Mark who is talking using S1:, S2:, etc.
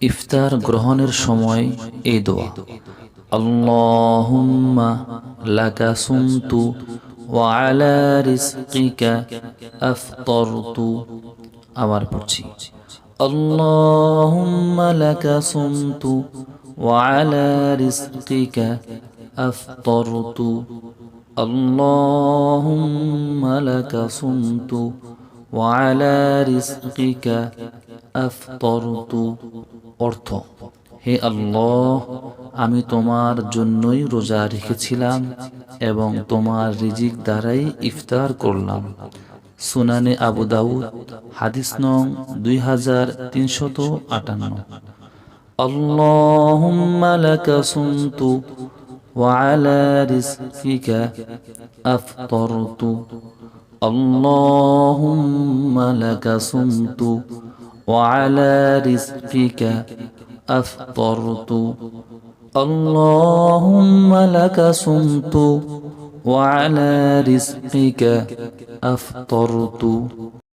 S1: ইফতার গ্রহণের সময় এই দোয়া। আল্লাহুম্মা লাকা সুমতু ওয়া আলা রিজকিকা আফতারতু। আবার পড়ছি। আল্লাহুম্মা লাকা সুমতু ওয়া আলা রিজকিকা আফতারতু। আল্লাহুম্মা লাকা সুমতু ওয়া আলা রিজকিকা أفطرت অর্থ হে আল্লাহ আমি তোমার জন্যই রোজা রেখেছিলাম এবং তোমার রিজিক দ্বারাই ইফতার করলাম সুনানে আবু দাউদ হাদিস নং দুই হাজার তিনশত আটান্ন اللهم لك صمت وعلى رزقك أفطرت اللهم لك صمت وعلى رزقك أفطرت. اللهم لك صمت وعلى رزقك أفطرت.